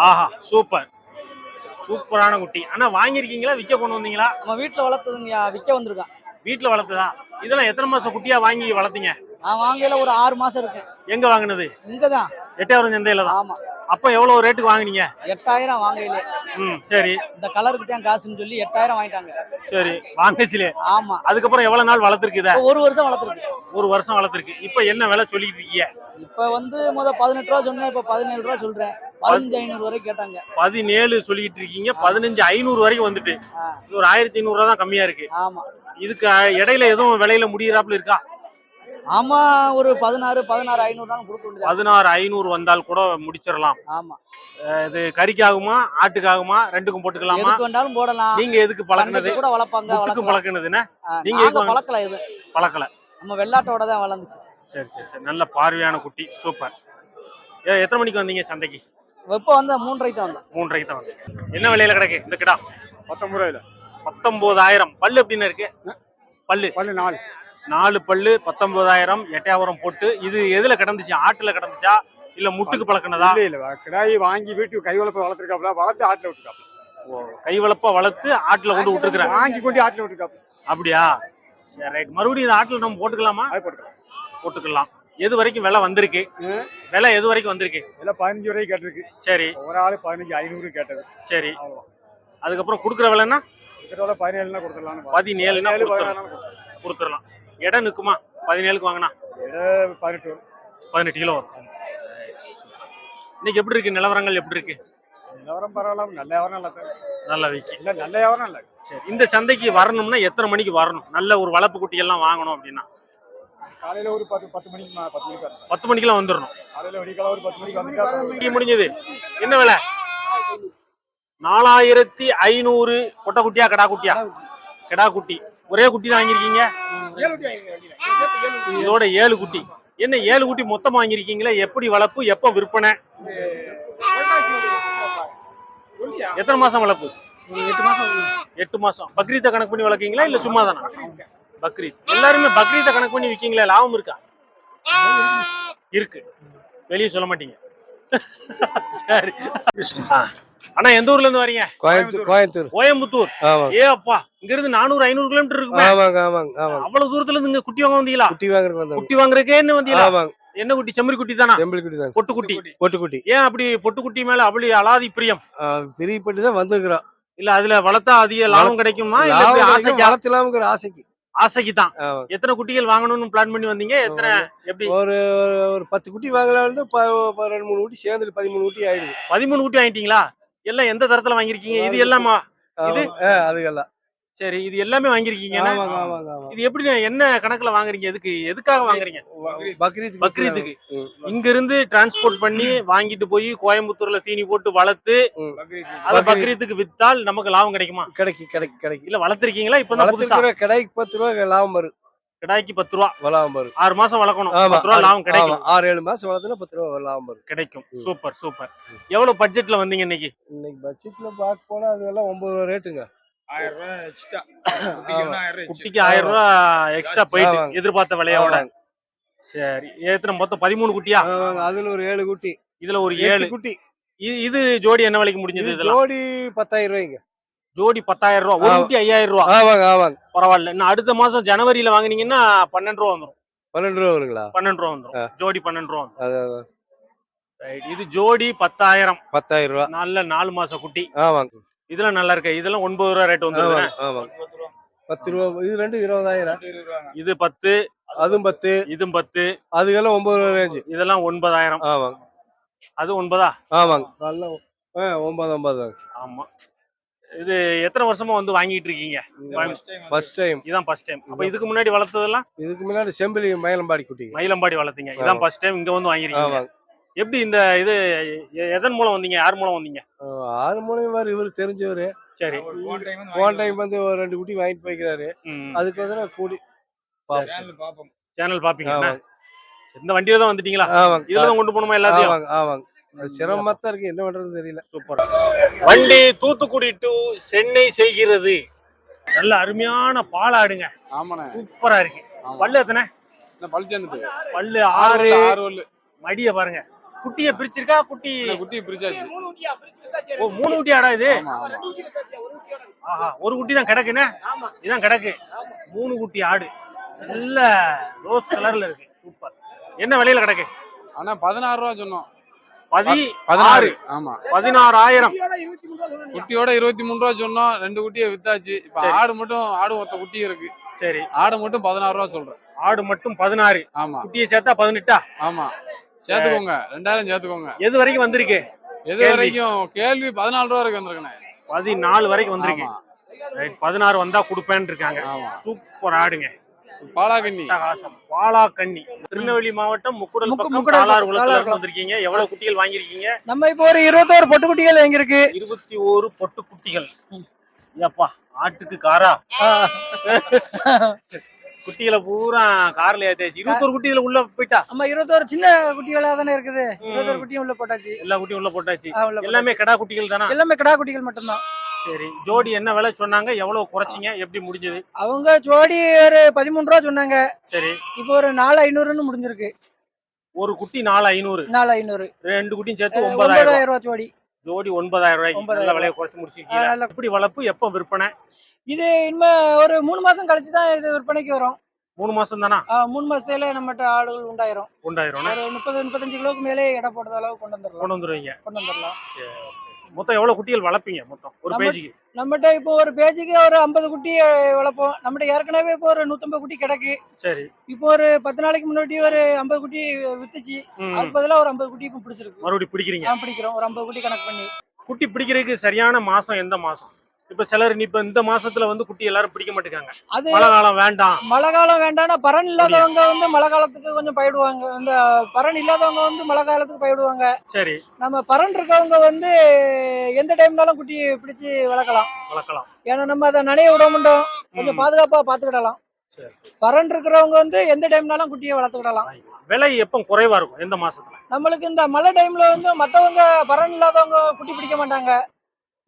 ஆஹா super. சூப்பரான குட்டி. அண்ணா வாங்கியிருக்கீங்களா? விற்க கொண்டு வந்தீங்களா? நம்ம வீட்டுல வளர்த்ததுங்கய்யா விற்க வந்திருக்கான் வீட்டில் வளர்த்ததா? இதெல்லாம் எத்தனை மாசம் குட்டியா வாங்கி வளர்த்தீங்க? நான் வாங்கையில ஒரு ஆறு மாசம் இருக்கு எங்க வாங்கினது? இங்கதான். எட்டாயிரம் சந்தையில தான். ஆமா. அப்ப எவ்வளவு ரேட்டுக்கு வாங்குனீங்க? எட்டாயிரம் வாங்கையிலே ம் சரி. இந்த கலருக்கு தான் காசுன்னு சொல்லி எட்டாயிரம் வாங்கிட்டாங்க. சரி வாங்கச்சிலே ஆமா. அதுக்கப்புறம் எவ்வளவு நாள் வளர்த்துருக்கு இத? இப்ப ஒரு வருஷம் வளர்த்துருக்கு ஒரு வருஷம் வளர்த்துருக்கு. இப்ப என்ன விலை சொல்லிட்டு இருக்கீங்க? இப்ப வந்து முத பதினெட்டு ரூபா சொன்னேன் இப்ப பதினேழு ரூபா சொல்றேன். பதினஞ்சு ஐநூறு வரைக்கும் கேட்டாங்க. பதினேழு சொல்லிட்டு இருக்கீங்க. பதினஞ்சு ஐநூறு வரைக்கும் வந்துட்டு. ஒரு ஆயிரத்தி ஐநூறு ரூபா தான் கம்மியா இருக்கு. ஆமா. இதுக்கு இடையில எதுவும் விலையில முடியறாப்புல இருக்கா? ஆமா ஒரு பதினாறு பதினாறு ஐநூறு கொடுக்க பதினாறு ஐநூறு வந்தால் கூட முடிச்சிடலாம். ஆமா. இது கறிக்காகுமா ஆட்டுக்காகுமா ரெண்டுக்கும் போட்டுக்கலாமா? எதுக்கு வேண்டாலும் போடலாம். நீங்க எதுக்கு பழக்கினது? கூட வளர்ப்பாங்க முட்டுக்கு வளர்க்கலாம். பழக்கினதுன்னா நாங்க எதுக்கு பழக்கல இது. பழக்கல. நம்ம வெள்ளாட்டோட தான் வளர்ந்துச்சு. சரி சரி சரி. நல்ல பார்வையான குட்டி. சூப்பர். ஏ, எத்தனை மணிக்கு வந்தீங்க சந்தைக்கு? இப்ப வந்து மூன்றரைக்கு தான் வந்தோம் மூன்றரைக்கு தான் வந்தீங்க என்ன விலையில கிடக்கு? இந்த கிடா. பத்தொன்பது ரூபாயில. பத்தொன்பதாயிரம். பல்லு எப்படின்னு இருக்கு? பல்லு. பல்லு நாலு. நாலு பல்லு பத்தொன்பதாயிரம். எட்டாயிரம் போட்டு இது எதுல கிடந்துச்சு? ஆட்டுல கிடந்துச்சா? இல்ல முட்டுக்கு பழக்கினதா? இல்ல இல்ல. கிடாயி வாங்கி வீட்டுக்கு கை வளர்ப்பு வளர்த்துருக்காப்ல வளர்த்து ஆட்டுல விட்டுருக்காப்ல கை வளப்பா வளர்த்து ஆட்டுல கொண்டு விட்டுருக்குறேன் வாங்கி கொண்டு ஆட்டுல விட்டுருக்காப்ல அப்படியா? சரி ரைட். மறுபடியும் இந்த ஆட்டுல நம்ம போட்டுக்கலாமா? போட்டுக்கலாம். போட்டுக்கலாம். எது வரைக்கும் விலை வந்திருக்கு. விலை எது வரைக்கும் வந்திருக்கு? எல்லாம் பதினஞ்சு ரூபாய்க்கு கேட்டிருக்கு. சரி. ஒரு ஆளு பதினஞ்சு ஐநூறு கேட்டது. சரி. அதுக்கப்புறம் கொடுக்குற விலைன்னா? கிட்டத்தட்ட பதினேழுனா கொடுத்துடலாம்னு பதினேழுனா பதினேழு கொடுத்துடலாம். கொடுத்துடலாம். கொடுத்துடலாம். இடம் நிற்குமா? பதினேழுக்கு வாங்கினா? இடம் பதினெட்டு பதினெட்டு கிலோ வரும். இன்னைக்கு எப்படி இருக்கு? நிலவரங்கள் எப்படி இருக்கு? நிலவரம் பரவாயில்ல நல்ல வியாபாரம் நல்லா. நல்லா விக்கி இல்ல நல்ல வியாபாரம் இல்ல சரி. இந்த சந்தைக்கு வரணும்னா எத்தனை மணிக்கு வரணும்? நல்ல ஒரு வளர்ப்பு குட்டி எல்லாம் வாங்கணும் அப்படின்னா. காலையில ஒரு பத்து பத்து மணிக்கு பத்து மணிக்கு வரணும். பத்து மணிக்கெல்லாம் வந்துடணும் காலையில விடிக்கால ஒரு பத்து மணிக்கு வந்துட்டா முடிஞ்சது. என்ன விலை? நாலாயிரத்தி ஐநூறு கொட்டை குட்டியா கடா குட்டியா கடா குட்டி ஒரே குட்டி தான் வாங்கியிருக்கீங்க? இதோட ஏழு குட்டி. என்ன ஏழு குட்டி மொத்தமா வாங்கியிருக்கீங்களா? எப்படி வளர்ப்பு? எப்போ விற்பனை? எத்தனை மாசம் வளர்ப்பு? எட்டு மாசம். எட்டு மாசம். பக்ரீத்தை கணக்கு பண்ணி வளர்க்கீங்களா? இல்ல சும்மா தானா பக்ரீத். எல்லாருமே பக்ரீத்தை கணக்கு பண்ணி விக்கீங்களா? லாபம் இருக்கா? இருக்கு. வெளியே சொல்ல மாட்டீங்க. சரி. அண்ணா எந்த ஊர்ல இருந்து வரீங்க? கோயம்புத்தூர் கோயம்புத்தூர். கோயம்புத்தூர். ஏ அப்பா இங்க இருந்து நானூறு ஐநூறு கிலோமீட்டர் இருக்குமே. ஆமாங்க ஆமாங்க ஆமாங்க. அவ்வளவு தூரத்துல இருந்து இங்க குட்டி வாங்க வந்தீங்களா? குட்டி வாங்குறதுக்கு வந்தாங்க குட்டி வாங்குறதுக்கே என்ன வந்தீங்களா? ஆமாங்க. என்ன குட்டி? செம்மறி குட்டி தானா? செம்பிள் குட்டி தான் பொட்டு குட்டி பொட்டு குட்டி ஏன் அப்படி பொட்டு குட்டி மேல அப்படி அலாதி பிரியம்? பிரியப்பட்டு தான் வந்துருக்குறோம். இல்ல அதுல வளர்த்தா அதிக லாபம் கிடைக்குமா? இல்ல ஆசைக்கா? வளர்த்தலாம்ங்கிற ஆசைக்கு. ஆசைக்கு தான் எத்தனை குட்டிகள் வாங்கணும்னு பிளான் பண்ணி வந்தீங்க? எத்தனை எப்படி? ஒரு ஒரு- பத்து குட்டி வாங்கலாம் இருந்து ப- ப- ரெண்டு மூணு குட்டி சேர்ந்து பதிமூணு குட்டி ஆயிடுது. பதிமூணு குட்டி வாங்கிட்டீங்களா? எல்லாம் எந்த தரத்துல வாங்கிருக்கீங்க இது எல்லாமா? இது? அதுக்கெல்லாம் சரி இது எல்லாமே வாங்கிருக்கீங்க இது எப்படி என்ன கணக்குல வாங்குறீங்க? எதுக்கு எதுக்காக வாங்குறீங்க? பக்ரீத் பக்ரீத்துக்கு. இங்க இருந்து டிரான்ஸ்போர்ட் பண்ணி வாங்கிட்டு போய் கோயம்புத்தூர்ல தீனி போட்டு வளர்த்து அத பக்ரீத். பக்ரீத்துக்கு வித்தால் நமக்கு லாபம் கிடைக்குமா? கிடைக்கு கிடைக்கு கிடைக்கு. இல்ல வளர்த்திருக்கீங்களா? இப்ப வளர்த்துக்கிற கடைக்கு பத்து ரூபா லாபம் வரும். கிடாய்க்கு பத்து ரூபா. லாபம் வரும். ஆறு மாசம் வளர்க்கணும். பத்து ரூபா லாபம் கிடைக்கும். ஆறு ஏழு மாசம் வளர்த்துனா பத்து ரூபா லாபம் வரும். கிடைக்கும். Super super. எவ்வளவு பட்ஜெட்ல வந்தீங்க இன்னைக்கு? இன்னைக்கு பட்ஜெட்ல பார்க்க போனா அதெல்லாம் ஒன்பது ரூபா ரேட்டுங்க ஆயிரம் ரூபாய் எக்ஸ்ட்ரா. குட்டிக்கு ஆயிரம் ரூபாய் எக்ஸ்ட்ரா போயிட்டு. எதிர்பார்த்த விலையோட. சரி எத்தனை மொத்தம் பதிமூணு குட்டியா? அதுல ஒரு ஏழு குட்டி. இதுல ஒரு ஏழு. குட்டி. இது- ஜோடி என்ன விலைக்கு முடிஞ்சது ஜோடி பத்தாயிரம் ரூபாய்ங்க ஜோடி பத்தாயிரம் ரூபா ஒரு. குட்டி ஐயாயிரம் ரூபா ஆமாங்க ஆமாங்க. பரவாயில்ல. இன்னும் அடுத்த மாசம் ஜனவரியில வாங்குனீங்கன்னா பன்னெண்டு ரூபா வந்துரும். பன்னெண்டு ரூபா வருங்களா? பன்னெண்டு ரூபா வந்துரும். ஜோடி பன்னெண்டு ரூபா Right. இது ஜோடி பத்தாயிரம். பத்தாயிரம் ரூபா நல்ல நாலு மாச குட்டி. ஆமாங்க. இதெல்லாம் நல்லா இருக்கு. இதெல்லாம் ஒன்பது ரூபா ரேட் வந்து பத்து ரூபா இது ரெண்டு இருபதாயிரம். இது பத்து. அதுவும் பத்து. இதும் பத்து. அதுக்கெல்லாம் ஒன்பது ரூபா ரேஞ்சு இதெல்லாம் ஒன்பதாயிரம். ஆமாங்க. அது ஒன்பதா? ஆமாங்க. நல்லா ஒன்பது ஒன்பது. ஆமா. இது எத்தனை வருஷமா வந்து வாங்கிட்டு இருக்கீங்க? ஃபர்ஸ்ட் டைம் இதான் ஃபர்ஸ்ட் டைம் அப்ப இதுக்கு முன்னாடி வளர்த்ததெல்லாம்? இதுக்கு முன்னாடி செம்பிலி மயிலம்பாடி குட்டிங்க. மயிலம்பாடி வளர்த்தீங்க. இதான். ஃபர்ஸ்ட் டைம் இங்க வந்து வாங்கிருக்கீங்க. எப்படி இந்த இது எதன் மூலம் வந்தீங்க? யார் மூலம் வந்தீங்க? ஆறு மணி மாதிரி இவர் தெரிஞ்சவர். சரி. போன டைம் வந்து ஒரு ரெண்டு குட்டி வாங்கிட்டு போய்க்கிறாரு. அதுக்கோசரம் கூடி பார்ப்போம். சேனல் பாப்பீங்க இந்த வண்டியில தான் வந்துட்டீங்களா? ஆமாங்க. இதுல தான் கொண்டு போகணுமா எல்லாத்தையும்? ஆமாங்க ஆமாங்க. அது சிரமமா தான் இருக்கு. என்ன பண்றதுன்னு தெரியல. சூப்பர். வண்டி தூத்துக்குடி டு சென்னை செல்கிறது. நல்ல அருமையான பாலாடுங்க. ஆமாண்ணே. சூப்பரா இருக்கு. பல்லு எத்தனை? பழிச்சு வந்துட்டு பல்லு ஆறு ஆறு. மடிய பாருங்க. குட்டியை பிரிச்சிருக்கா? குட்டி குட்டியை பிரிச்சாச்சு. ஓ மூணு குட்டி ஆடா இது ஆஹா ஒரு குட்டி தான் கிடக்குண்ணே இதான் கிடக்கு. மூணு குட்டி ஆடு. நல்ல ரோஸ் கலர்ல இருக்கு. சூப்பர். என்ன விலையில கிடக்கு? ஆனா பதினாறு ரூபா சொன்னோம். பதி பதினாறு. ஆமா. பதினாறாயிரம். குட்டியோட இருபத்தி மூணு ரூபா சொன்னோம். ரெண்டு குட்டியை வித்தாச்சு. இப்ப. ஆடு மட்டும் ஆடு ஒத்த குட்டி இருக்கு. சரி. ஆடு மட்டும் பதினாறு ரூபா சொல்றேன். ஆடு மட்டும் பதினாறு. ஆமா. குட்டியை சேர்த்தா பதினெட்டா? ஆமா. சேர்த்துக்கோங்க. ரெண்டாயிரம் சேர்த்துக்கோங்க. எது வரைக்கும் வந்திருக்கு? எது. வரைக்கும்? கேள்வி பதினாலு ரூபா வரைக்கும் வந்திருக்கேன் பதினாலு வரைக்கும் வந்திருக்கு. ரைட் பதினாறு வந்தா கொடுப்பேன்னு இருக்காங்க. சூப்பர் ஆடுங்க. அட்டகாசம். பாலாக்கண்ணி திருநெல்வேலி மாவட்டம் முக்குடல் முக்கு- பக்கம் காலார் வந்திருக்கீங்க. எவ்வளவு குட்டிகள் வாங்கியிருக்கீங்க? நம்ம இப்போ ஒரு இருபத்தோரு பொட்டு குட்டிகள் எங்க இருக்கு இருபத்தி ஓரு பொட்டு குட்டிகள் ஏப்பா ஆட்டுக்கு காரா? குட்டிகளை பூரா கார்ல ஏத்தாச்சு இருபத்தொரு குட்டிகளை உள்ள போயிட்டா? நம்ம இருபத்தோரு சின்ன குட்டிகளா தானே இருக்குது. இருபத்தோரு குட்டியும் உள்ள போட்டாச்சு. எல்லா குட்டியும் உள்ள போட்டாச்சு. எல்லாமே கடா குட்டிகள் தானா? எல்லாமே கிடா குட்டிகள் மட்டும்தான். சரி ஜோடி என்ன விலை சொன்னாங்க? எவ்வளவு குறைச்சிங்க? எப்படி முடிஞ்சது? அவங்க ஜோடி ஒரு பதிமூணு ரூபா சொன்னாங்க. சரி. இப்போ ஒரு நாலு ஐநூறுன்னு முடிஞ்சிருக்கு. ஒரு குட்டி நாலு ஐநூறு. நாலு ஐநூறு. ரெண்டு குட்டியும் சேர்த்து. ஒன்பதாயிரம் ரூபா ஜோடி. ஜோடி ஒன்பதாயிரம் ரூபாய்க்கு ஒன்பதாயிரம் நல்ல விலையை குறைச்சு முடிச்சிருக்கீங்க. எப்படி வளர்ப்பு எப்ப விற்பனை? இது இனிமே ஒரு மூணு மாசம் கழிச்சு தான் இது விற்பனைக்கு வரும். மூணு மாசம் தானா மூணு மாசத்துல நம்மகிட்ட ஆடுகள் உண்டாயிரும். உண்டாயிரம். ஒரு முப்பது முப்பத்தஞ்சு கிலோவுக்கு மேலே எடை போடுற அளவு கொண்டு வந்துடலாம். கொண்டு வந்துருவீங்க. கொண்டு வந்துடலாம். மொத்தம் எவ்வளவு குட்டிகள் வளர்ப்பீங்க மொத்தம்? ஒரு பேஜுக்கு. நம்மகிட்ட இப்போ ஒரு பேஜுக்கு ஒரு ஐம்பது குட்டி வளர்ப்போம். நம்மகிட்ட ஏற்கனவே இப்போ ஒரு நூத்தம்பது குட்டி கிடக்கு. சரி. இப்போ ஒரு பத்து நாளைக்கு முன்னாடி ஒரு ஐம்பது குட்டி வித்துச்சு. அதுக்கு பதிலா ஒரு ஐம்பது குட்டி இப்போ பிடிச்சிருக்கு. மறுபடியும் பிடிக்கிறீங்க? பிடிக்கிறோம். ஒரு ஐம்பது குட்டி கணக்கு பண்ணி. குட்டி பிடிக்கிறதுக்கு சரியான மாசம் எந்த மாசம்? இப்ப சிலர் இப்ப இந்த மாசத்துல வந்து குட்டி எல்லாரும் பிடிக்க மாட்டேங்காங்க அது மழை காலம் வேண்டாம். மழை காலம் வேண்டாம்னா பரன் இல்லாதவங்க வந்து மழை காலத்துக்கு கொஞ்சம் பயிடுவாங்க. இந்த பரன் இல்லாதவங்க வந்து மழை காலத்துக்கு பயிடுவாங்க. சரி. நம்ம பரன் இருக்கவங்க வந்து எந்த டைம்னாலும் குட்டி பிடிச்சு வளர்க்கலாம். வளர்க்கலாம். ஏன்னா நம்ம அதை நனைய விட மாட்டோம். கொஞ்சம். பாதுகாப்பா பாத்துக்கிடலாம். பரன் இருக்கிறவங்க வந்து எந்த டைம்னாலும் குட்டியை வளர்த்துக்கிடலாம். விலை எப்ப குறைவா இருக்கும்? எந்த மாசத்துல? நம்மளுக்கு இந்த மழை டைம்ல வந்து மத்தவங்க பரன் இல்லாதவங்க குட்டி பிடிக்க மாட்டாங்க.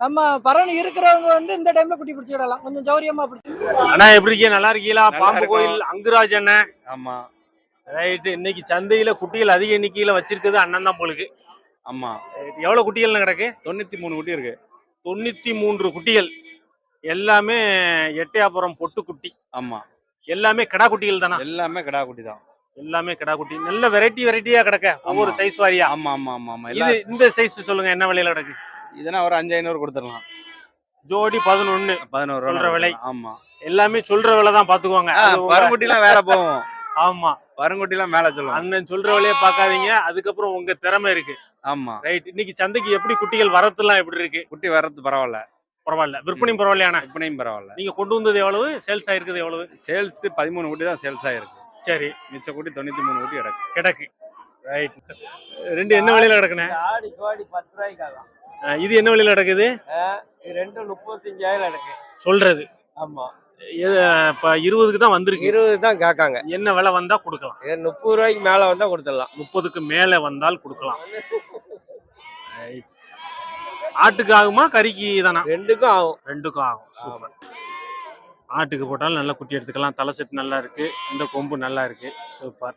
நம்ம பரன் இருக்கிறவங்க வந்து இந்த டைம்ல குட்டி பிடிச்சிடலாம் கொஞ்சம் ஜௌரியமா பிடிச்சி அண்ணா எப்படி இருக்கீங்க? நல்லா இருக்கீங்களா? பாம்பு. கோயில் அங்குராஜ் அண்ணன் ஆமா. ரைட்டு. இன்னைக்கு சந்தையில குட்டிகள் அதிக எண்ணிக்கையில வச்சிருக்கிறது அண்ணன் தான் போலுக்கு. ஆமா. எவ்வளவு குட்டிகள் கிடக்கு? தொண்ணூத்தி மூணு குட்டி இருக்கு. தொண்ணூத்தி மூன்று குட்டிகள். எல்லாமே எட்டையாபுரம் பொட்டு குட்டி. ஆமா. எல்லாமே கிடா குட்டிகள் தானா? எல்லாமே கிடா குட்டி தான். எல்லாமே கிடா குட்டி. நல்ல வெரைட்டி வெரைட்டியா கிடக்க. ஒவ்வொரு. சைஸ் வாரியா. ஆமா ஆமா ஆமா. ஆமா இந்த சைஸ் சொல்லுங்க என்ன விலையில கிடக்கு? இதனா ஒரு அஞ்சு ஐநூறு கொடுத்துடலாம். ஜோடி பதினொன்னு பதினோரு சொல்ற விலை. ஆமா. எல்லாமே சொல்ற விலை தான் உங்க- பருங்குட்டிலாம் வேலை போகும். ஆமா. பருங்குட்டிலாம் மேல சொல்லுவோம் அண்ணன் சொல்ற விலையை பார்க்காதீங்க. அதுக்கப்புறம் உங்க திறமை இருக்கு. ஆமா. ரைட். இன்னைக்கு சந்தைக்கு எப்படி குட்டிகள் வரத்துலாம் எப்படி இருக்கு? குட்டி வர்றது பரவாயில்ல. பரவாயில்ல. விற்பனையும் பரவாயில்லையாண்ணா விற்பனையும் பரவாயில்ல. நீங்க கொண்டு வந்தது எவ்வளவு? சேல்ஸ் ஆயிருக்குது எவ்வளவு? சேல்ஸ் பதிமூணு குட்டி தான் சேல்ஸ் ஆயிருக்கு. சரி. மிச்ச குட்டி தொண்ணூத்தி மூணு குட்டி கிடக்கு. கிடக்கு. ரைட் ரெண்டு என்ன விலையில கிடக்குண்ணே? ஆடி ஜோடி பத்து ரூபாய்க்கு ஆகும் அஹ் இது என்ன விலையில கிடக்குது? ரெண்டு முப்பத்தஞ்சாயிரம் இருக்கு சொல்றது. ஆமா. இப்ப இருபதுக்கு தான் வந்திருக்கு. இருபது தான் கேட்காங்க. என்ன விலை வந்தா கொடுக்கலாம். முப்பது ரூபாய்க்கு மேல வந்தா கொடுத்துடலாம். முப்பதுக்கு மேல வந்தால் கொடுக்கலாம். ஆட்டுக்கு ஆகுமா கறிக்கு தானா? ரெண்டுக்கும் ஆகும். ரெண்டுக்கும் ஆகும். சூப்பர் ஆட்டுக்கு போட்டாலும் நல்லா குட்டி எடுத்துக்கலாம். தலை செட் நல்லா இருக்கு. இந்த கொம்பு நல்லா இருக்கு. சூப்பர்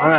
வாங்க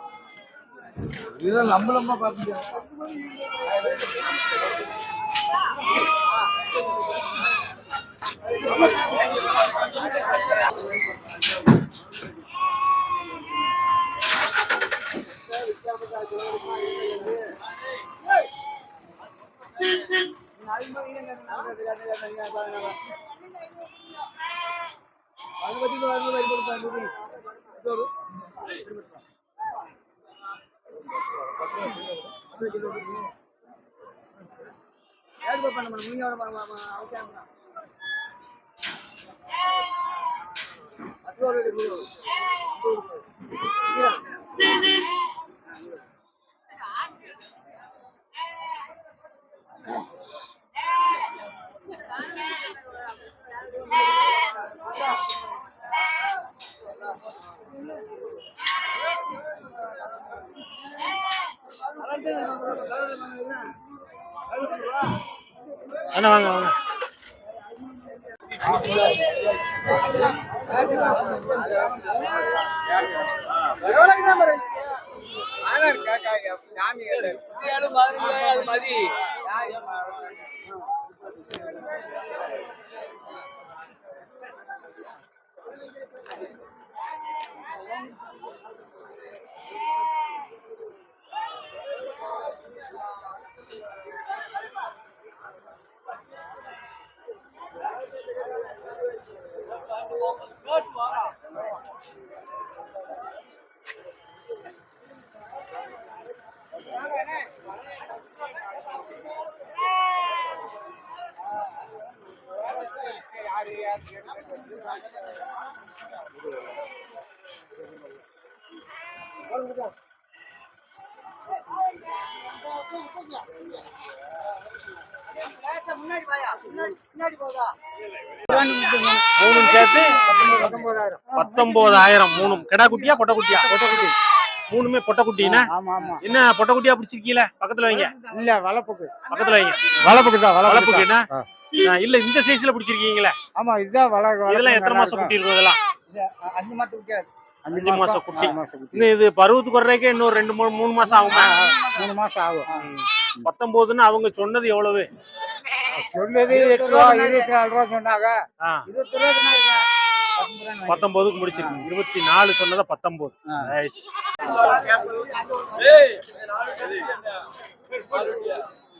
இதெல்லாம் லம்ப லம்ப பார்த்துட்டு அது பத்தி வருது வரி ஏடு பண்ண மேடம் நீங்கள் ஓகே மேடம் அறுபது ரூபாய் ஐம்பது ரூபாய் அண்ணா வாங்க வாங்க மூணும் சேர்த்து பத்தொன்பதாயிரம். மூணும். கிடா குட்டியா பொட்டை குட்டியா? பொட்டை குட்டி. மூணுமே பொட்டை குட்டினா? ஆமா ஆமா. என்ன பொட்டை குட்டியா பிடிச்சிருக்கீல பக்கத்துல வைங்க. இல்ல வளப்புக்கு. பக்கத்துல வைங்க. வளப்புக்கு தான் வளப்புக்கு இல்ல இந்த சைஸ்ல பிடிச்சிருக்கீங்களே. ஆமா இதுதான் வள இதெல்லாம் எத்தனை மாசம் குட்டி இருக்கும் இதெல்லாம் அஞ்சு மாசம் குட்டி. அஞ்சு மாசம் குட்டி. இன்னும் இது பருவத்துக்கு வர்றதுக்கே இன்னொரு ரெண்டு மூணு மூணு மாசம் ஆகுமா? மூணு மாசம் ஆகும். பத்தொன்பதுன்னு அவங்க சொன்னது எவ்வளவு? சொன்னது எட்டு ரூபா இருபத்தி நாலு ரூபா சொன்னாங்க. இருபத்தி ரூபா பத்தொன்பதுக்கு முடிச்சிருக்கு இருபத்தி நாலு சொன்னதை பத்தொன்பது